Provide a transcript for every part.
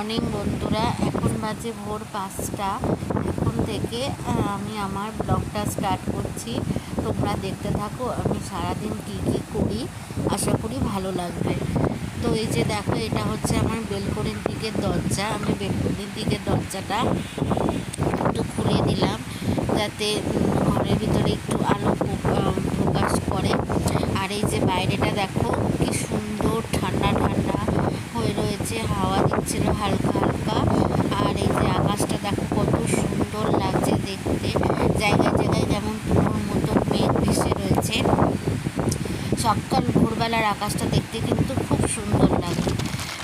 Morning বন্ধুরা, এখন বাজে ভোর পাঁচটা। এখন থেকে আমি আমার ব্লগটা স্টার্ট করছি। তোমরা দেখতে থাকো, আমি সারাদিন কী কী করি, আশা করি ভালো লাগবে। তো এই যে দেখো, এটা হচ্ছে আমার বেলকনির দিকের দরজা। আমি বেলকনির দিকের দরজাটা একটু খুলে দিলাম, যাতে ঘরের ভিতরে একটু আলো প্রকাশ করে। আর এই যে বাইরেটা দেখো কি সুন্দর ঠান্ডা ঠান্ডা রয়েছে হাওয়া দিচ্ছিল হালকা হালকা। আর এই যে আকাশটা দেখো কত সুন্দর লাগছে দেখতে। জায়গায় জায়গায় যেমন তুলোর মতো মেঘ ভেসে রয়েছে। সকাল, ভোরবেলার আকাশটা দেখতে কিন্তু খুব সুন্দর লাগে।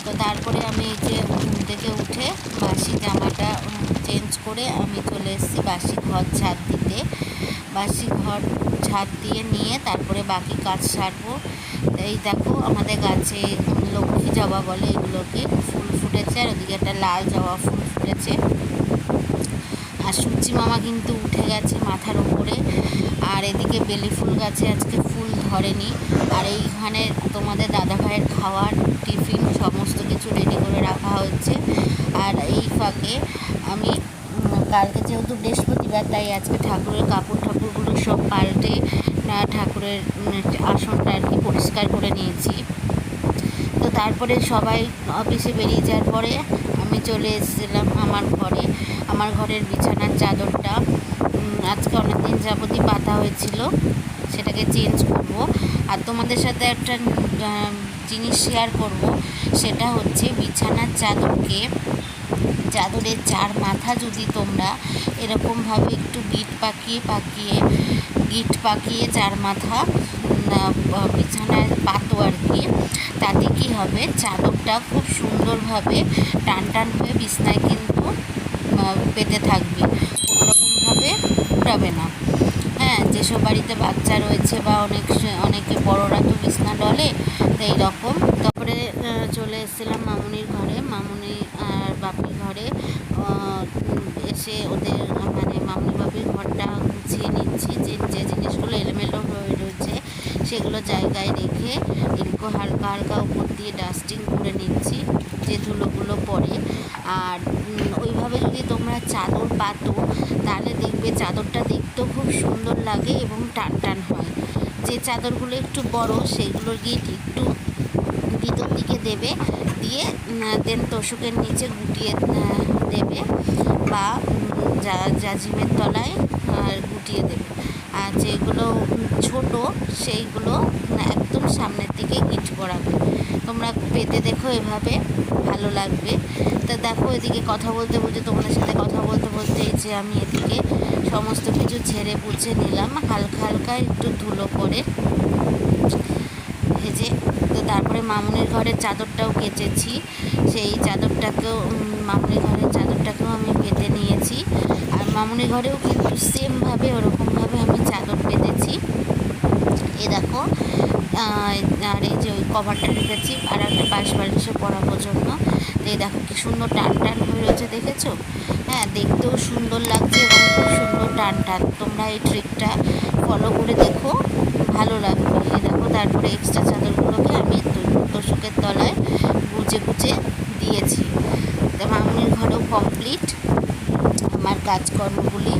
তো তারপরে আমি এই যে ঘুম থেকে উঠে বাসি জামাটা চেঞ্জ করে আমি চলে এসেছি বাসি ঘর ছাদ দিতে। বাসি ঘর ছাদ দিয়ে নিয়ে তারপরে বাকি কাজ সারবো। এই দেখো আমাদের গাছে লক্ষ্মী জবা বলে এগুলোকে ফুল ফুটেছে, আর ওদিকে একটা লাল জবা ফুল ফুটেছে। আর সূর্যি মামা কিন্তু উঠে গেছে মাথার উপরে, আর এদিকে বেলি ফুল গাছে আজকে ফুল ধরেনি। আর এইখানে তোমাদের দাদা ভাইয়ের খাওয়ার টিফিন সমস্ত কিছু রেডি করে রাখা হচ্ছে আর এই ফাঁকে আমি কালকে যেহেতু বৃহস্পতিবার, তাই আজকে ঠাকুরের কাপড় ঠাকুরগুলো সব পাল্টে ঠাকুরের আসনটা আর কি পরিষ্কার করে নিয়েছি। তো তারপরে সবাই অফিসে বেরিয়ে যাওয়ার পরে আমি চলে এসেছিলাম আমার ঘরে। আমার ঘরের বিছানার চাদরটা। আজকে অনেক দিন যাবতই পাতা হয়েছিল, সেটাকে চেঞ্জ করব। আর তোমাদের সাথে একটা জিনিস শেয়ার করব, সেটা হচ্ছে বিছানার চাদরকে, চাদরের চার মাথা যদি তোমরা এরকমভাবে একটু গিট পাকিয়ে পাকিয়ে, গিট পাকিয়ে চার মাথা বিছানায় পাতো আর কি। তাতে কি হবে? চাদরটা খুব সুন্দরভাবে টান টান হয়ে বিছনায় কিন্তু পেতে থাকবে। কোনোরকমভাবে উঠাবে না। হ্যাঁ যেসব বাড়িতে বাচ্চা রয়েছে বা অনেক অনেকে বড়রা তো বিছনা ডলে তো এইরকম তারপরে চলে এসেছিলাম মামুনির ঘরে। মামুনি আর বাপির ঘরে এসে ওদের মানে মামুনি বাপির ঘরটা গুছিয়ে নিচ্ছি। যে যে রয়েছে সেগুলো জায়গায় রেখে এরকম হালকা হালকা উপর দিয়ে ডাস্টিং করে নিচ্ছি, যে ধুলোগুলো পড়ে। আর ওইভাবে যদি তোমরা চাদর পাতো, তাহলে দেখবে চাদরটা দেখতেও খুব সুন্দর লাগে এবং টান টান হয়। যে চাদরগুলো একটু বড় সেইগুলোর গিয়ে একটু ভিতর দিকে দেবে, দিয়ে দেন তোষকের নিচে গুটিয়ে দেবে বা জাজিমের তলায় গুটিয়ে দেবে। যেগুলো ছোট, সেইগুলো একদম সামনের দিকে গিট করাবে। তোমরা পেতে দেখো এভাবে, ভালো লাগবে। তা দেখো এদিকে কথা বলতে বলতে, তোমাদের সাথে কথা বলতে বলতে যে আমি এদিকে সমস্ত কিছু ঝেড়ে পুছে নিলাম, হালকা হালকা একটু ধুলো করে ভেজে। তো তারপরে মামুনির ঘরের চাদরটাও কেচেছি। সেই চাদরটাকেও মামুনির ঘরের চাদরটাকেও আমি পেতে নিয়েছি। আর মামুনির ঘরেও কিন্তু সেমভাবে চাদর পেতেছি এ দেখো আর এই যে ওই কভারটা রেখেছি, আর একটা পাশ বালিশে পরানোর জন্য। তো এই দেখো কি সুন্দর টান টান হয়ে রয়েছে, দেখেছ? হ্যাঁ দেখতেও সুন্দর লাগছে এবং খুব সুন্দর টান টান। তোমরা এই ট্রিকটা ফলো করে দেখো, ভালো লাগবে। এই দেখো, তারপরে এক্সট্রা চাদরগুলোকে আমি তোষকের তলায় গুজে গুজে দিয়েছি। তো মামনির ঘরেও কমপ্লিট আমার কাজকর্মগুলি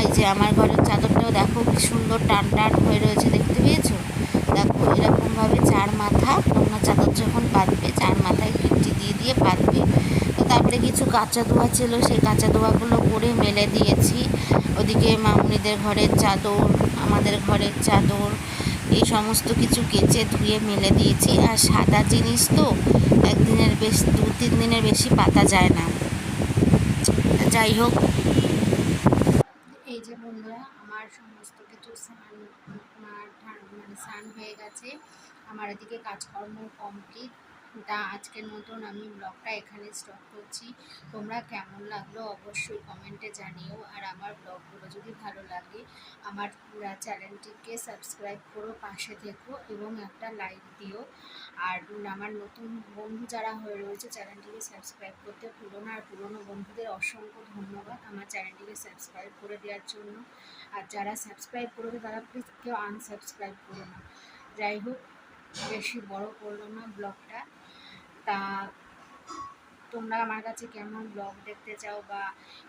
এই যে আমার ঘরের চাদরটাও দেখো কি সুন্দর টান টান হয়ে রয়েছে, দেখতে পেয়েছ? দেখো, এরকমভাবে চার মাথা তোমরা চাদর যখন পাতবে চার মাথায় গিট্টি দিয়ে দিয়ে পাতবে তো তারপরে কিছু কাঁচা দোয়া ছিল, সেই কাঁচা দোয়াগুলো করে মেলে দিয়েছি। ওদিকে মামুনিদের ঘরের চাদর, আমাদের ঘরের চাদর, এই সমস্ত কিছু কেচে ধুয়ে মেলে দিয়েছি। আর সাদা জিনিস তো একদিনের বেশ দু তিন দিনের বেশি পাতা যায় না। যাই হোক যে বন্ধুরা আমার সমস্ত কিছু স্নান মানে স্নান হয়ে গেছে। আমার এদিকে কাজকর্ম কমপ্লিট তা আজকের মতন আমি ব্লগটা এখানে স্টপ করছি। তোমরা কেমন লাগল অবশ্যই কমেন্টে জানিও। আর আমার ব্লগগুলো যদি ভালো লাগে, আমার চ্যানেলটিকে সাবস্ক্রাইব করো, পাশে থেকো এবং একটা লাইক দিও। আর আমার নতুন বন্ধু যারা হয়ে রয়েছে, চ্যানেলটিকে সাবস্ক্রাইব করতে ভুলো না। আর পুরনো বন্ধুদের অসংখ্য ধন্যবাদ আমার চ্যানেলটিকে সাবস্ক্রাইব করে দেওয়ার জন্য। আর যারা সাবস্ক্রাইব করবে তারা প্লিজ কেউ আনসাবস্ক্রাইব করো না। যাই হোক, বেশি বড় করল না ব্লগটা। তা তোমরা আমার কাছে কেমন ব্লগ দেখতে চাও বা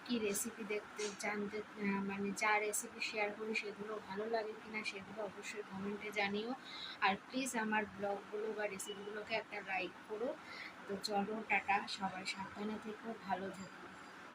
কি রেসিপি দেখতে জানতে মানে যা রেসিপি শেয়ার করি সেগুলো ভালো লাগে কি না সেগুলো অবশ্যই কমেন্টে জানিও। আর প্লিজ আমার ব্লগগুলো বা রেসিপিগুলোকে একটা লাইক করো। তো চলো টাটা, সবাই সাবধানে থেকো, ভালো থেকো।